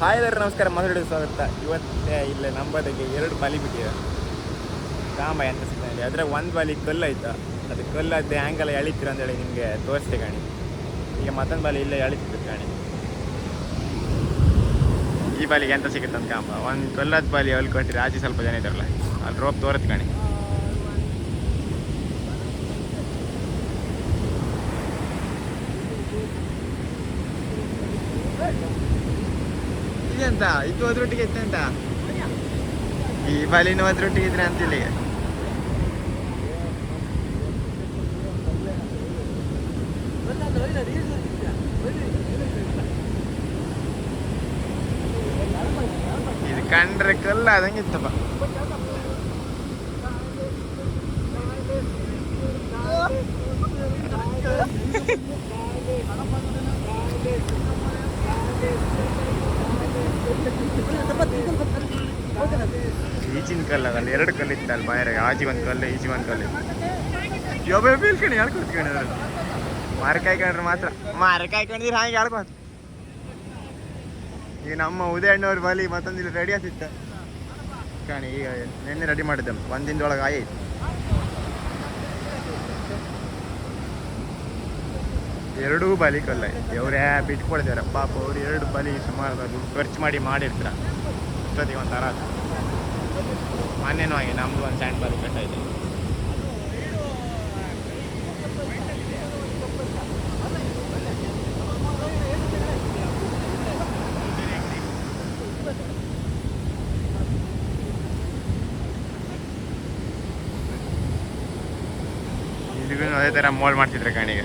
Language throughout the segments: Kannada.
ಹಾಯ್ ಎಲ್ಲರೂ ನಮಸ್ಕಾರ. ಮೊದಲು ಸ್ವಾಗತ. ಇವತ್ತೇ ಇಲ್ಲೇ ನಂಬದಕ್ಕೆ ಎರಡು ಬಲಿ ಬಿಟ್ಟಿದೆ. ಕಾಂಬ ಅಂತ ಸಿಗ್ತಾನೆ. ಅದ್ರಾಗ ಒಂದು ಬಲಿ ಕಲ್ಲು ಆಯ್ತಾ? ಅದು ಕಲ್ಲದ್ದು ಆ್ಯಂಗಲ್ ಎಳಿತೀರ ಅಂತೇಳಿ ನಿಮಗೆ ತೋರಿಸ್ತೆ ಕಾಣಿ. ಈಗ ಮತ್ತೊಂದು ಬಲಿ ಇಲ್ಲೇ ಎಳಿತಿದ್ದು ಕಾಣಿ. ಈ ಬಾಲಿಗೆ ಎಂತ ಸಿಗುತ್ತೆ ಅಂತ ಕಾಂಬ ಒಂದು ಕಲ್ಲದ ಬಾಲಿ ಅಲ್ಲಿ ಕೊಟ್ಟಿರಿ ಆಚೆ ಸ್ವಲ್ಪ ಜನ ಇದ್ದಾರಲ್ಲ, ಅಲ್ಲಿ ರೋಪ್ ತೋರತ್ ಕಾಣಿ. ಇದೆಂತ ಇದು ಅದ್ರೊಟ್ಟಿಗೆ ಇತ್ತು ಎಂತ? ಈ ಬಾಲಿನೂ ಅದ್ರೊಟ್ಟಿಗೆ ಇದ್ರೆ ಅಂತೇಳಿ ಇದು ಕಂಡ್ರೆ ಕಲ್ಲ ಆದಂಗೆ ಇತ್ತಪ್ಪ. ಈಚಿನ ಕಲ್ಲ ಅಲ್ಲಿ ಎರಡು ಕಲ್ಲು ಅಲ್ಲಿ ಬಾಯರಾಗ ಆ ಒಂದು ಕಲ್ಲು ಈಜಿ ಒಂದು ಕಲ್ಲು ಯೊಬ್ಬ ಯಾರು ಹೇಳ್ಕೊತ್ಕಣಿ ಅದ್ರಲ್ಲಿ ಮಾರಕಾಯಿ ಕಂಡ್ರೆ ಮಾತ್ರ. ಮಾರಕಾಯಿ ಕಂಡಿದ್ರೆ ಹಾಗೆ ಹೇಳ್ಬೋದು ಈಗ ನಮ್ಮ ಉದಯಣ್ಣವ್ರ ಬಲಿ ಮತ್ತೊಂದಿಲ್ಲ ರೆಡಿ ಆಗ್ತಿತ್ತ. ಕಾಣಿ, ಈಗ ನಿನ್ನೆ ರೆಡಿ ಮಾಡಿದ್ದೆ ಒಂದಿನದೊಳಗೆ ಆಯ್ತು. ಎರಡೂ ಬಲಿ ಕಲ್ಲ ಇವರೇ ಬಿಟ್ಕೊಳ್ತಾರೆ ಪಾಪ ಅವ್ರು ಎರಡು ಬಲಿ ಸುಮಾರು ದುಡ್ಡು ಖರ್ಚು ಮಾಡಿ ಮಾಡಿರ್ತಾರ. ಇಷ್ಟೊತ್ತಿಗೆ ಒಂಥರ ಥರ ಮೊನ್ನೆನೂ ಹಾಗೆ, ನಮ್ದು ಒಂದು ಸ್ಯಾಂಡ್ ಬಲಿ ಕಟ್ಟಾಯ್ತು ಅದೇ ಥರ ಮೋಲ್ ಮಾಡ್ತಿದ್ರೆ ಕಣಿಗೆ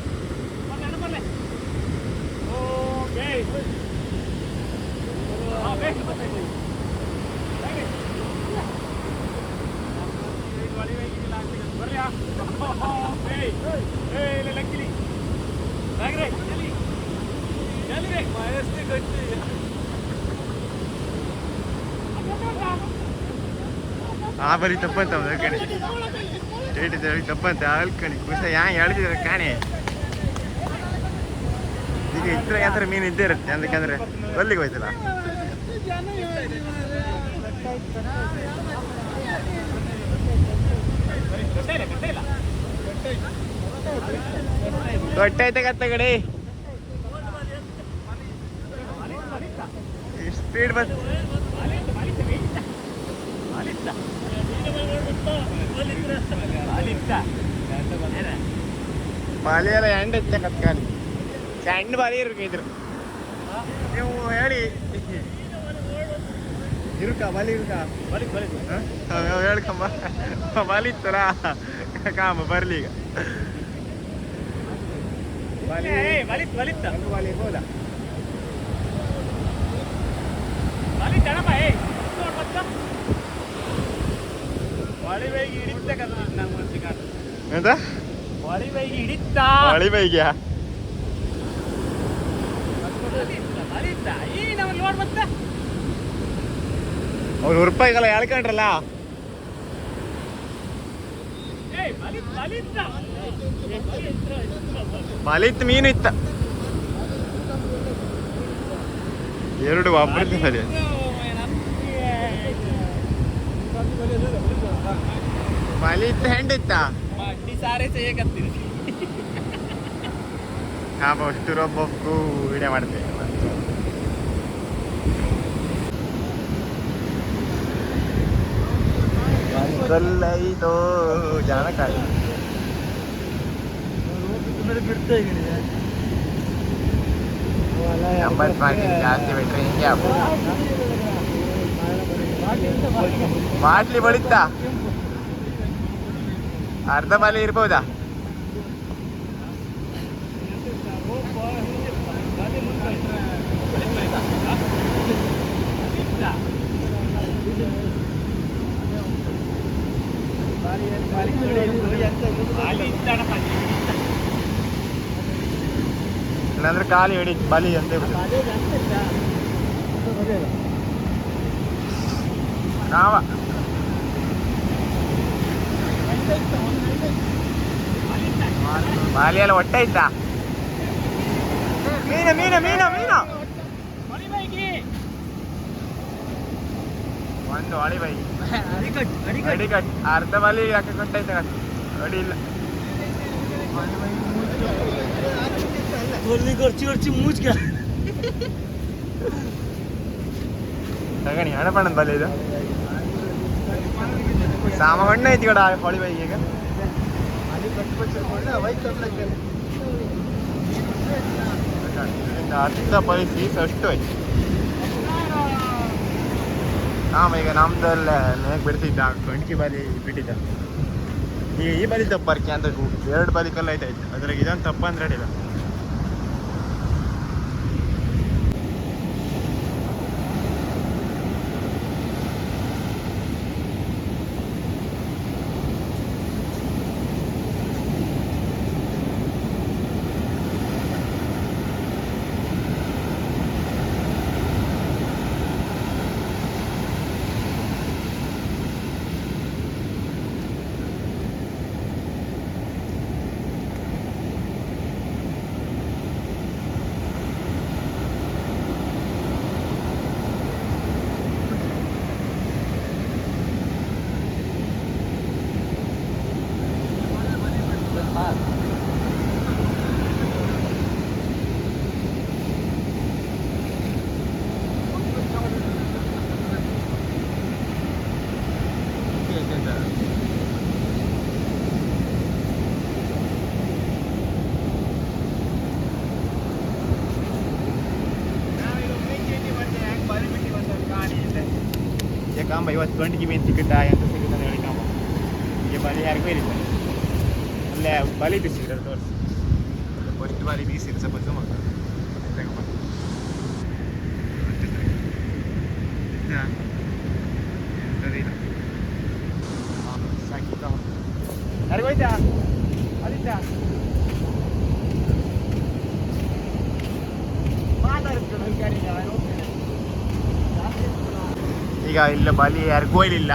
ಆ ಬರಿ ತಪ್ಪಂತ ಕಣಿ ಡೇಟ್ ಇದೆ ತಪ್ಪಂತ ಅಲ್ಕಣಿ. ಕುಸ ಯಾ ಹೇಳಿದ್ರೆ ಕಾಣಿ. ಈಗ ಇದ್ರೆ ಯಾತ್ರ ಮೀನು ಇದ್ದೇ ಇರುತ್ತೆ? ಅದಕ್ಕಂದ್ರೆ ಅಲ್ಲಿಗೆ ಹೋಯ್ತಲ್ಲ. ದೊಡ್ಡೈತೆ ಕತ್ತ ಕಡೆ? ಸ್ಪೀಡ್ ಬಸ್ ಬಾಲಿಯೆಲ್ಲ ಎಂಡ್ ಇತ್ತ ಕತ್ಕಾಲಿ ಸಣ್ಣ ಬಾಲಿ ಇರ್ಬೇಕು ಇದ್ರು. ನೀವು ಹೇಳಿ. ಇರುಕ ಬಲಿ ಇರುಕ? ಬಲಿ ಬಲಿ ಹೇಳ್ಕಂಬ ಬಲಿ ಇತ್ತಲ್ಲ? ಕಾಮ ಬರ್ಲಿ ಈಗ. ಬಾಲಿ. ಬಲಿತ್ತ ಬಲಿ ಇರ್ಬೋದಾ ಬಲಿ ತಣಪ್ಪ ಏ. ಬೈಗ್ಯಾ ಬಂತ ಅವ್ರು ರೂಪಾಯಿಗೆಲ್ಲ ಹೇಳ್ಕೊಂಡ್ರಲ್ಲ ಏಯ್ ಬಲಿ ಬಲಿತ್ತ ಬಾಲಿ ಇತ್ತು ಮೀನು ಇತ್ತ. ಎರಡು ಒಬ್ಬರದ್ದು ಬಲಿ मायलेज थंड इत्ता ಸಾರೇಸೆ ಹೇಗಂತೀರಿ ನಾವು ಅಷ್ಟು ರೊಬ್ಬಕ್ಕೂ ವಿಡಿಯೋ ಮಾಡ್ತೇವೆ ಕಲ್ಲೈದೋ ಜಾಣಕಾಲ ನಂಬರ್ ಪಾಯಿಂಟ್ ಜಾಸ್ತಿ ಬಿಟ್ರೆ ಹಿಂಗೆ ಆಗ್ಬೋದು ಬಾಟ್ಲಿ ಬಡಿತ ಅರ್ಧ ಬಾಲಿ ಇರ್ಬೋದಾ ಇಲ್ಲಾಂದ್ರೆ ಖಾಲಿ ಹಿಡಿ ಬಲಿ ಅಂತ ചാവ ബാലിയാല ഒട്ടയിട്ടാ മീന മീന മീന മീന. ಒಂದು ಹೊಳಿ ಬೈ ಅಡಿಕಟ್ ಅರ್ಧ ಮಲಿ ಯಾಕೆ ಕೊಟ್ಟೈತೆ ಹೊಡಿ ಇಲ್ಲ കുറച്ച് കുറച്ച് മൂച്ചിക്ക തകണി ആണ് പണം തലേതാ ಸಾಮ ಹಣ್ಣು ಐತಿ ಕಡ ಹೊಳಿ ಬೈ ಈಗ? ಅರ್ಧ ಪರಿಸಿ ಅಷ್ಟು ಐತಿ ನಾಮ ಈಗ ನಮ್ದಲ್ಲೇ ಹೇಗೆ ಬಿಡ್ತಿದ್ದ ಕಣ್ಕಿ ಬಾಲಿ ಬಿಟ್ಟಿದ್ದ. ಈಗ ಈ ಬಾಲಿ ತಪ್ಪಾರ್ಕೆ ಅಂತ ಎರಡು ಬಾಲಿ ಕಲ್ಲ ಐತೆ ಅದ್ರಾಗ ಇದೊಂದು ತಪ್ಪ ಅಂದ್ರೆ ಅಡಿಲ್ಲ ಕಾಂಬ ಇವತ್ತು ಗಂಟಿಗೆ ಮೀನು ಸಿಗುತ್ತಾ ಎಂತ ಸಿಗುತ್ತಾ ಅಂತ ಹೇಳಿ ಕಾಂಬ ಈಗ ಬಲಿ ಯಾರಿಗೂ ಇಲ್ಲ ಅಲ್ಲೇ ಬಲಿ ಬೀಸಿದ್ರು ತೋರಿಸಿ. ಫಸ್ಟ್ ಬಾರಿ ಬೀಸಿರು ಸ್ವಲ್ಪ ಜೂಮ್ ಯಾರಿಗೂ ಹೋಯ್ತಾ? ಅದಿತ್ತ? ಈಗ ಇಲ್ಲ ಬಲಿ ಯಾರಿಗೂ ಗೋಯ್ಲಿಲ್ಲ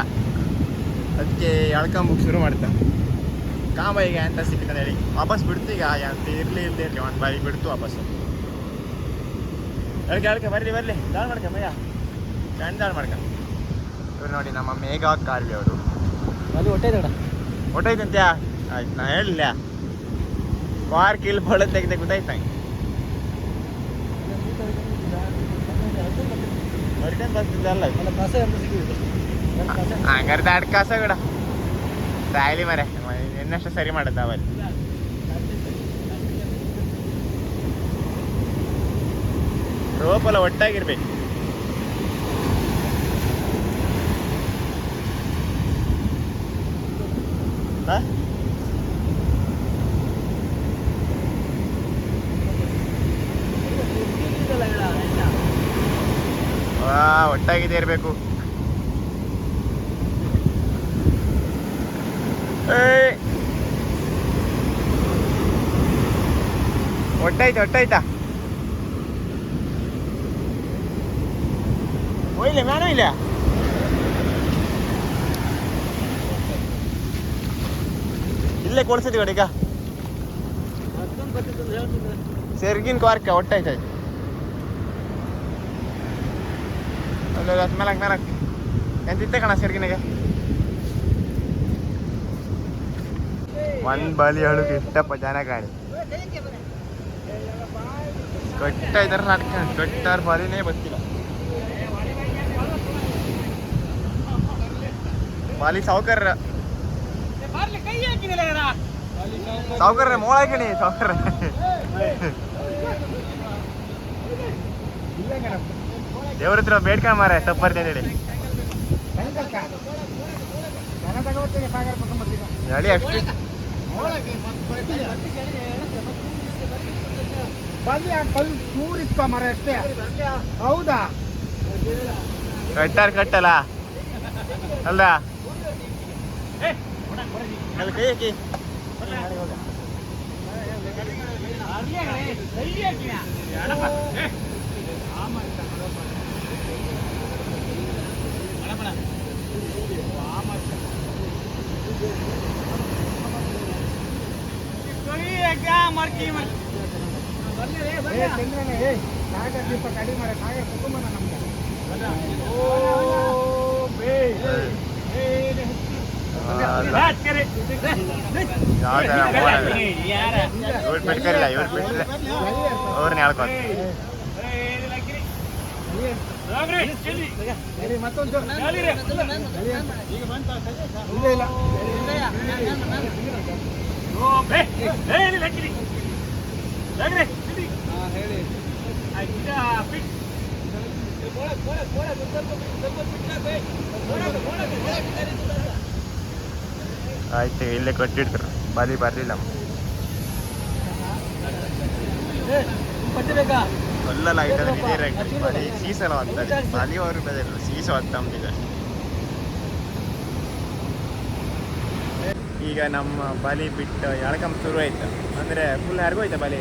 ಅದಕ್ಕೆ ಎಳ್ಕೊಂಬುಕ್ ಶುರು ಮಾಡ್ತಾ. ಕಾಮ ಈಗ ಎಂತ ಸಿಕ್ಕಿದ್ದಾನೆ ಹೇಳಿ ವಾಪಸ್ ಬಿಡ್ತೀಗ ಅಂತ ಇರಲಿ ಇಲ್ಲದೆ ಇರಲಿ. ಒಂದು ಬಾರಿ ಬಿಡ್ತು ವಾಪಸ್ಸು. ಅಳ್ಕೆ ಅಳ್ಕೆ ಬರಲಿ ಬರಲಿ. ದಾಳ್ ಮಾಡ್ಕ ಮಯ್ಯ. ಚಂದ ದಾಳ್ ಮಾಡ್ಕ. ಇವ್ರು ನೋಡಿ ನಮ್ಮ ಮೇಘ ಕಾರ್ವಿ ಅವರು. ಅದು ಹೊಟ್ಟೆ ದಡ ಹೊಟ್ಟೆ ಐತಂತ್ಯಾ ಆಯ್ತು ನಾ ಹೇಳಿಲ್ಲ ವಾರ್ ಕಿಲ್ ಬೋಳ ತೆಗೆದ ಗೊತ್ತಾಯ್ತು? ನಂಗೆ ರಿಟರ್ನ್ ಬಸ್ ಅಲ್ಲ ಹಂಗಾರೆ ದಾಡ್ ಕಾಸ ಕೂಡ ಸಾಯಲಿ ಮರೆ. ಇನ್ನಷ್ಟು ಸರಿ ಮಾಡತ್ತ ಅವಲ್ಲಿ ರೋಪ್ ಎಲ್ಲ ಒಟ್ಟಾಗಿರ್ಬೇಕು ಒಟ್ಟಾಗಿದೆ ಇರಬೇಕು. ಏಯ್. ಒಟ್ಟಾಯ್ತಾ ಒಟ್ಟಾಯ್ತಾ ಹೋಯ್ಲೆ ಮ್ಯಾನು ಇಲ್ಲ ಇಲ್ಲೇ ಕೊಡ್ಸಿದೀವಿ ಈಗ ಅಷ್ಟೊಂದು ಬರ್ತಿತ್ತು ಅಂತ ಹೇಳ್ತಿದ್ದೆ ಸೆರ್ಗಿನ ಕಾರ್ಕ ಒಟ್ಟಾಯ್ತಾಯ್ತು ಅಲ್ಲ ಹತ್ತು ಮೇಲಕ್ಕೆ ಮೇಲಕ್ಕೆ ಎಂತಿತ್ತೆ ಕಣ ಸೆರ್ಗಿನಾಗೆ ಒಂದ್ ಬಲಿ ಅಳುಗೆ ಇಷ್ಟಪ್ಪ ಜನ ಕಾಣಿ ಕಟ್ಟ ಇದಾರೆ ನಾಟಕ ಕಟ್ಟಾರ ಬಾರಿನೇ ಬರ್ತಿಲ್ಲ. ಬಾಲಿ ಸಾವುಕಾರ ಸಾವುಕಾರ ಮೋಳ ಹಾಕಿಣಿ ಸಾವುಕಾರ ದೇವ್ರ ಹತ್ರ ಬೇಡ್ಕೊಂಡ್ ಮಾರ ತಪ್ಪರ್ತೇನೆ ಹೇಳಿ. ಹೇಳಿ ಅಷ್ಟು. ಬಲಿಯಾಕಲ್ ನೂರಿಪ್ಪ ಮರ ಅಷ್ಟೇ ಹೌದಾ ಕಟ್ಟಾರ ಕಟ್ಟಲ್ಲ ಅಲ್ಲ ಮರ್ಕಿ ಮರ್ಕಿ ಇವ್ರು ಬಿಟ್ಕರಿಲ್ಲ ಇವ್ರು ಬಿಟ್ಟಿಲ್ಲ ಅವ್ರನ್ನ ಹೇಳ್ಕೊಂಡು ಹೇಳಿ, ಮತ್ತೊಂದು ಹೇಳಿ. ಆಯ್ತು ಇಲ್ಲೇ ಕೊಟ್ಟಿಡ್ತಾರೆ ಬಾಲಿ ಬರಲಿಲ್ಲ. ಒಲ್ಲಲ್ಲ ಐಟಮ್ ಡೈರೆಕ್ಟ್ ಬಲಿ ಸೀಸಲ ಅಂತಾರೆ ಬಾಲಿ ಅವರು ಬೆದಲ್ಲ ಸೀಸ ಅಂತಂದಿದೆ ಈಗ ನಮ್ಮ ಬಲಿ ಬಿಟ್ಟು ಎಳ್ಕಂಬ ಶುರು ಆಯ್ತು. ಅಂದರೆ ಫುಲ್ ಹರ್ಗೋಯ್ತು ಬಲಿ?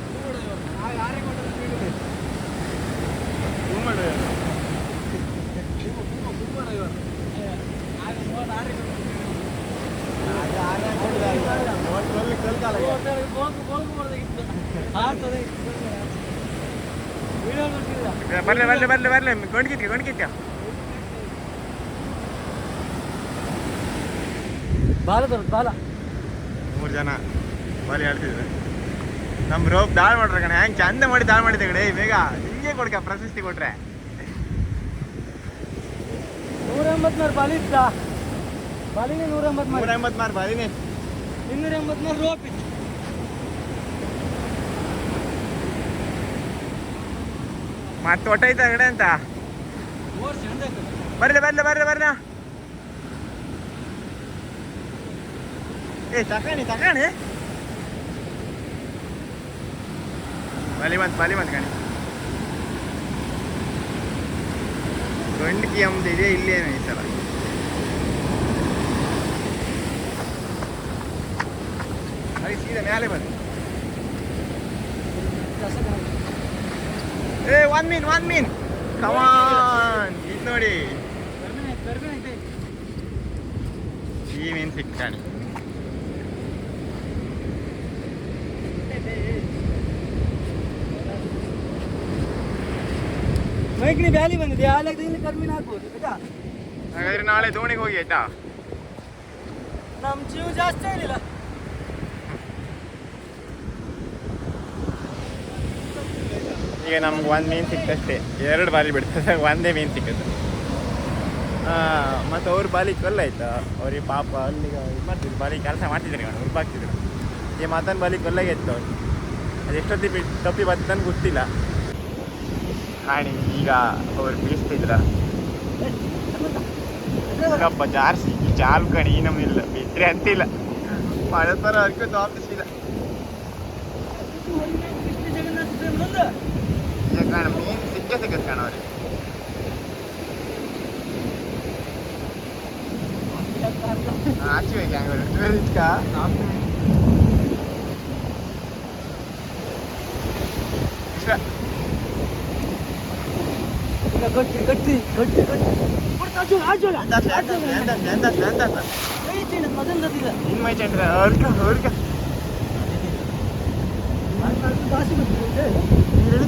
ಬರ್ಲಿ ಬರ್ಲಿ ಬರ್ಲಿ ಬರ್ಲಿ. ಗೊಂಡ್ಕಿತ್ಕ ಗೊಂಡ್ಕಿತ್ಕ ಬಾಲ ಬರುತ್ತೆ ಬಾಲ. ಮೂರ್ ಜನ ಬಾಲಿ ಆಡ್ತಿದ್ರು ನಮ್ಮ ರೋಪ್ ದಾಳ್ ಮಾಡ್ರ ಕಣೆ. ಹೆಂಗ್ ಚಂದ ಮಾಡಿ ದಾಳ್ ಮಾಡಿದ್ದೆ ಕಡೆ ಬೇಗ ನಿಂಗೆ ಕೊಡ್ಕ ಪ್ರಶಸ್ತಿ ಕೊಟ್ರೆ. ನೂರ ಎಂಬತ್ನಾರು ಮಾರು ಬಾಲಿ ಇತ್ತ? ಬಾಲಿನೇ ನೂರ ಎಂಬತ್ತು ನೂರ ಎಂಬತ್ ಎಂಬತ್ತು ಮಾರು ಬಾಲಿನೇ. ಇನ್ನೂರ ಎಂಬತ್ನಾರು ಮಾರು ರೋಪ್ ಇತ್ತು. ಮತ್ತೆ ಒಟ್ಟಾಯ್ತ ಕಡೆ ಅಂತ ಮೂರು ಚಂದ ಬರ್ಲಿ ಬರ್ಲಿ ಬರ್ಲಿ ಬರ್ಲ ಏ ತಕಣಿ ತಕಣಿ ಬಲಿ ಬಂತ್ ಬಲಿ ಬಂತ್ ಕಣಿ ಗಂಡ್ಕಿ ಅಂಬದು ಇದೆ ಇಲ್ಲೇನು ಈ ಸಲ ಅಲ್ಲಿ ಸೀದಾ ಮೇಲೆ ಬಂದು ಏ one min one min come on ಇದು ನೋಡಿ. ಈ ಮೀನ್ ಸಿಕ್ಕಾಣಿ ಮೈಕ್ನಿ ಬ್ಯಾಲಿ ಬಂದಿದೆ. ಆ ಲೆಕ್ಕದಲ್ಲಿ ಕರ್ಮೀನ್ ಹಾಕ್ಬೋದು ಆಯ್ತಾ? ಹಾಗಾದ್ರೆ ನಾಳೆ ದೋಣಿಗೆ ಹೋಗಿ ಆಯ್ತಾ? ನಮ್ ಜೀವ ಜಾಸ್ತಿ ಆಗಿಲ್ಲ ಈಗ ನಮ್ಗೆ ಒಂದು ಮೀನು ಸಿಕ್ತಷ್ಟೇ ಎರಡು ಬಾಲಿ ಬಿಡ್ತದೆ, ಒಂದೇ ಮೀನು ಸಿಕ್ಕುತ್ತೆ ಮತ್ತು ಅವ್ರ ಬಾಲಿ ಕೊಲ್ಲಾಯ್ತು ಅವ್ರಿಗೆ ಪಾಪ ಅಲ್ಲಿಗೆ ಇದು ಮಾಡ್ತಿದ್ರು, ಬಾಲಿ ಕೆಲಸ ಮಾಡ್ತಿದ್ರು ಅವ್ರು ಉರ್ಪಾಗ್ತಿದ್ರು ಈ ಮತ್ತೊಂದು ಬಾಲಿ ಕೊಲ್ಲಾಗಿತ್ತು ಅವ್ರು ಅದು ಎಷ್ಟೊತ್ತಿ ಬಿಟ್ಟು ತಪ್ಪಿ ಬರ್ತಂದು ಗೊತ್ತಿಲ್ಲ. ಕಾಣಿ ಈಗ ಅವ್ರು ಬೀಸ್ತಿದ್ರ ಕಪ್ಪ ಜಾರ್ಸಿ ಜಾಲ್ ಕಣಿ ನಮ್ಮಿಲ್ಲ ಬಿಟ್ರೆ ಅಂತಿಲ್ಲ. ಮಳೆ ಥರ ಅದಕ್ಕೆ ಈಗ കാണും മീൻ സിറ്റസൊക്കെ കാണാം അവർ ആച്ചു വയ്ക്കാൻ കെട്ടി കെട്ടി കെട്ടി കെട്ടി ആച്ചു വേണ്ട വേണ്ട വേണ്ട വേണ്ട ഇൻവൈറ്റ് ആയിട്ട് ഓർക്കാം ഓർക്കാം.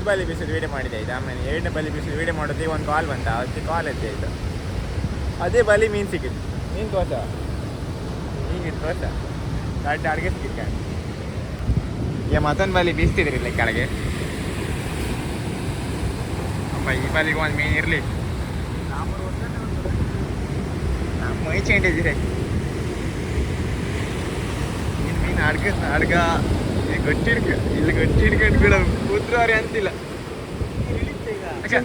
ನಾವು ಬಲಿ ಬೀಸೋದು ವೀಡಿಯೋ ಮಾಡಿದೆ ಆಯ್ತು? ಆಮೇಲೆ ಎರಡನೇ ಬಲಿ ಬೀಸೋದು ವೀಡಿಯೋ ಮಾಡೋದು ಒಂದು ಕಾಲ್ ಬಂತ. ಅದಕ್ಕೆ ಕಾಲ್ ಎತ್ತೆ ಆಯ್ತು. ಅದೇ ಬಲಿ ಮೀನು ಸಿಕ್ಕಿತ್ತು. ಮೀನು ತೋಸ ಈಗ ತೋಸ ದೊಡ್ಡ ಅಡುಗೆ ಸಿಕ್ಕಿತ್ತು ಈಗ ಮತ್ತೊಂದು ಬಲಿ ಬೀಸ್ತಿದ್ರಿ ಇಲ್ಲಿ ಕೆಳಗೆ. ಈ ಬಲಿಗೆ ಒಂದು ಮೀನು ಇರಲಿ. ಮೈ ಚೇಂಡಿದ್ದೀರಿ ಮೀನು ಮೀನು ಅಡ್ಗ ಅಡ್ಗ. ಇಲ್ಲಿ ಗಟ್ಟಿ ಹಿಡ್ಕ ಇಲ್ಲಿ ಗಟ್ಟಿ ಹಿಡ್ಕೊಂಡು ಬಿಡ ಕೂತ್ರವ್ರೆ ಅಂತಿಲ್ಲ ಅಕ್ಕ.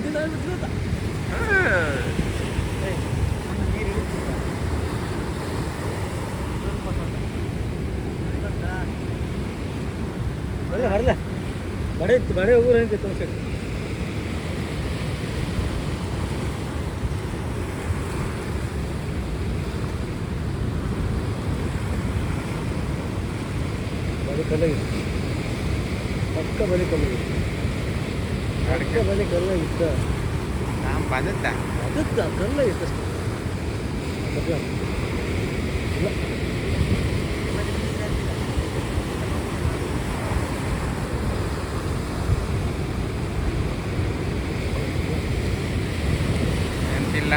ಹಾ. ಬರೀ ಹರಲ ಬಡೇ ಬಡೇ ಊರು ಹೆಂಗೆ ತೋರ್ಸಿ ಬರೀ ಕಲ್ಲಾಗಿದೆ ಪಕ್ಕ ಬರೀ ಕಲ್ಲಾಗಿದೆ ಪಕ್ಕ ಬರೀ ಕಲ್ಲಾಗಿತ್ತ ನಾನ್ ಬಂದತ್ತ ಅದತ್ತ ಕಲ್ಲಾಗಿತ್ತು ಅಷ್ಟೇ ಇಲ್ಲ ಅಂತಿಲ್ಲ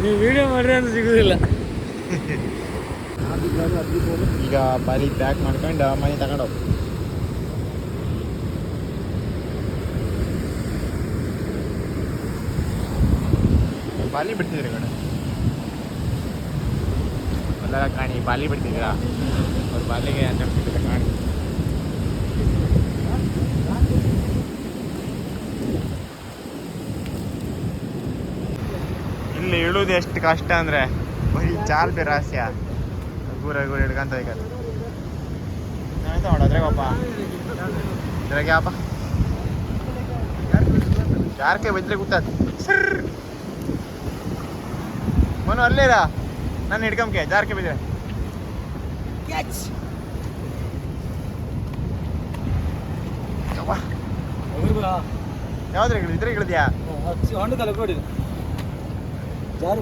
ನೀವು ವಿಡಿಯೋ ಮಾಡ್ರಿ ಅಂತ ಸಿಗುದಿಲ್ಲ ಈಗ ಬಾಲಿ ಪ್ಯಾಕ್ ಮಾಡ್ಕೊಂಡು ಮನೆ ತಗೊಂಡು ಬಾಲಿ ಬಿಡ್ತಿದ್ರಿ ಕಡೆ ಎಲ್ಲ ಕಾಣಿ ಬಾಲಿ ಬಿಡ್ತಿದ್ದೀರಾ? ಅವ್ರ ಬಾಲಿಗೆ ಬಿಡ್ತಿದ್ರೆ ಕಾಣಿ. ಇಲ್ಲಿ ಇಳುವುದು ಎಷ್ಟು ಕಷ್ಟ ಅಂದ್ರೆ, ಬರೀ ಚಾಲ್ ಬೇರೆ ಗೂರ ಹಿಡ್ಕಂತ ಈಗ ನಾವೆಂತ ಮಾಡೋದ್ರಾಗ ಅಪ್ಪ ಇದ್ರಾಗೆ ಅಪ್ಪ ಯಾರಕ್ಕೆ ಬಿದ್ರೆ ಗೊತ್ತಾದ ಮನು ಅಲ್ಲೇರಾ ನಾನು ಹಿಡ್ಕಂಕೆ ಜಾರಕ್ಕೆ ಬಿದ್ರೆ ಇಳಿದ್- ಇದ್ರಾಗ ಇಳಿದ್ಯಾ? ಹೊಂಡ ತಲೆ ಕೊಡಿ ಜಾರು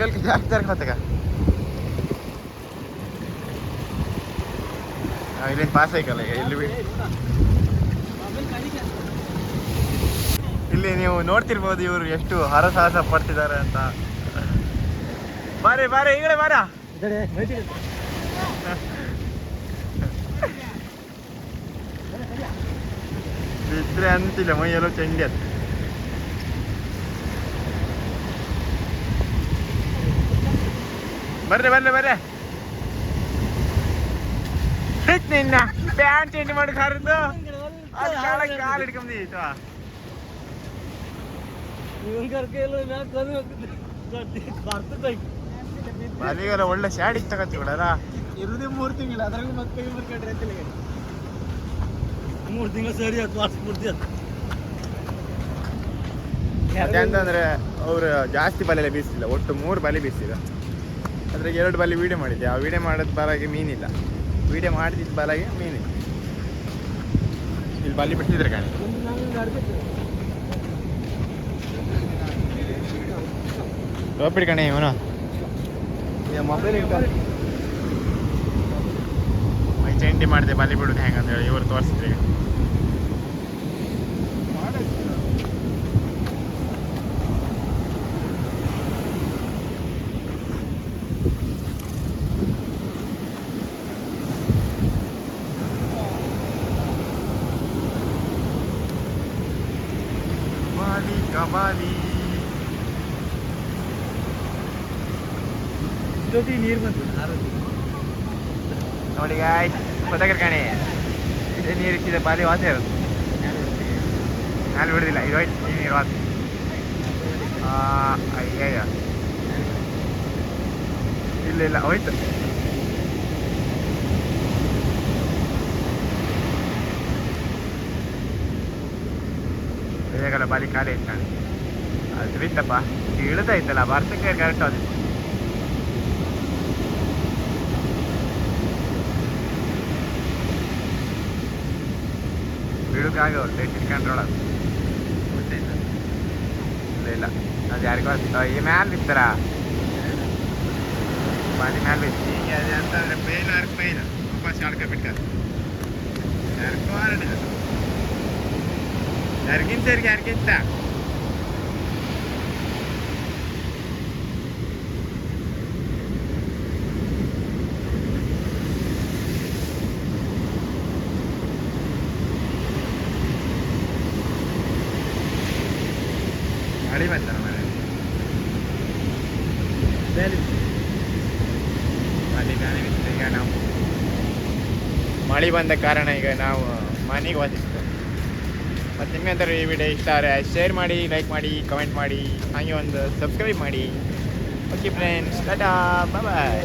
ಕಲ್ಕಿ ಜಾಸ್ತಿ ಜಾರಕ್ಕೆ ಇಲ್ಲೇನು ಪಾಸ್ ಐಕಲ್ಲ ಈಗ, ಇಲ್ಲಿ ಇಲ್ಲಿ ನೀವು ನೋಡ್ತಿರ್ಬೋದು ಇವರು ಎಷ್ಟು ಹರಸಾಹಸ ಪಡ್ತಿದ್ದಾರೆ ಅಂತ. ಬಾರಿ, ಬಾರೆ, ಈಗಲೇ ಬಾರ? ಇದ್ರೆ ಅಂತಿಲ್ಲ, ಮೈಯೆಲ್ಲೋ ಚೆಂಡಿ ಅಂತ ಬರ್ರಿ ಬರ್ರಿ ಬರ್ರಿ. ನಿನ್ನ. ಪ್ಯಾಂಟ್ ಚೇಂಜ್ ಮಾಡಿ ಕಾರದ್ದು ಅದು ಕಾಲಕ್ಕೆ ಕಾಲು ಹಿಡ್ಕೊಂಬಿತ್ತು ಮನೆಗೆಲ್ಲ ಒಳ್ಳೆ ಶಾಡಿ ತಗತ್ತಿ ಬಿಡಲ್ಲ ಇರುದೇ ಮೂರು ತಿಂಗಳು ಅದ್ರಾಗ ಮತ್ತೆ ಕೈ ಬರ್ಕೊಂಡ್ರೆ ಅಂತಿಲ್ಲ ಮೂರು ತಿಂಗಳು ಸರಿ ಪೂರ್ತಿ ಆಯ್ತು ಮತ್ತೆ ಅಂತಂದ್ರೆ ಅವ್ರು ಜಾಸ್ತಿ ಬಲೆಲ್ಲ ಬೀಸಿಲ್ಲ ಒಟ್ಟು ಮೂರು ಬಲೆ ಬೀಸಿದ ಅದ್ರಾಗ ಎರಡು ಬಾಲಿ ವೀಡಿಯೋ ಮಾಡಿದ್ದೆ. ಆ ವೀಡಿಯೋ ಮಾಡೋದ್ ಬಾಲಾಗಿ ಮೀನಿಲ್ಲ. ವೀಡಿಯೋ ಮಾಡಿದ ಬಾಲಾಗೆ ಮೀನಿಲ್ಲ. ಇಲ್ಲಿ ಬಾಲಿ ಬಿಟ್ಟಿದ್ರೆ ಕಾಣಿ? ಟೋಪಿಡ್ ಕಣೆ ಇವನು. ಮೊಬೈಲ್ ಮೈ ಚಂಡಿ ಮಾಡಿದೆ ಬಾಲಿ ಬಿಡುದು ಹೆಂಗೆ ಅಂತ ಹೇಳಿ. ಇವರು ತೋರಿಸಿದ್ರೆ ಇದೇ ನೀರು ಇಕ್ಕಿದೆ ಬಾಲಿ ವಾಸ ಇರೋದು ಅಲ್ಲಿ ಬಿಡುದಿಲ್ಲ ಇದು ಹೋಯ್ತು ಈ ನೀರು ವಾಸ ಅಯ್ಯಯ್ಯ ಇಲ್ಲ ಇಲ್ಲ ಹೋಯ್ತು ಬೇಗಲ್ಲ ಬಾಲಿ ಖಾಲಿ ಐತೆ ಕಾಣಿ ಅದು ಬಿತ್ತಪ್ಪ ಇಳಿದೈತಲ್ಲ ಬರ್ತಕ್ಕೆ ಕರೆಕ್ಟ್ ಅದು ಇಳಕಾಗ ಇಟ್ಕೊಂಡ್ರೊಳಗೆ ಗೊತ್ತಾಯ್ತು ಇಲ್ಲ ಇಲ್ಲ ಅದು ಯಾರಿಗೋ ಈ ಮ್ಯಾಲೆ ಬಿತ್ತಾರ ಮನೆ ಮ್ಯಾಲೆ ಬಿತ್ತು ಈಗ ಅದು ಅಂತಂದ್ರೆ ಪೈನ್ ಆರ್ ಪೈನ್ ವಾಪಸ್ ಆಡ್ಕೊ ಬಿಟ್ಕ ಯಾರಿಗೋ ಆಡಿದ ಯಾರಿಗಿಂತ ಯಾರಿಗೆ ಯಾರಿಗಿಂತ ಬಂದ ಕಾರಣ ಈಗ ನಾವು ಮನೆಗೆ ವಾಸಿಸ್ತೇವೆ ಮತ್ತು ನಿಮ್ಗೆ ಈ ವಿಡಿಯೋ ಇಷ್ಟ ಆದರೆ ಶೇರ್ ಮಾಡಿ ಲೈಕ್ ಮಾಡಿ ಕಮೆಂಟ್ ಮಾಡಿ, ಹಾಗೆ ಒಂದು ಸಬ್ಸ್ಕ್ರೈಬ್ ಮಾಡಿ. ಓಕೆ ಫ್ರೆಂಡ್ಸ್ ಟಾಟಾ ಬಾಯ್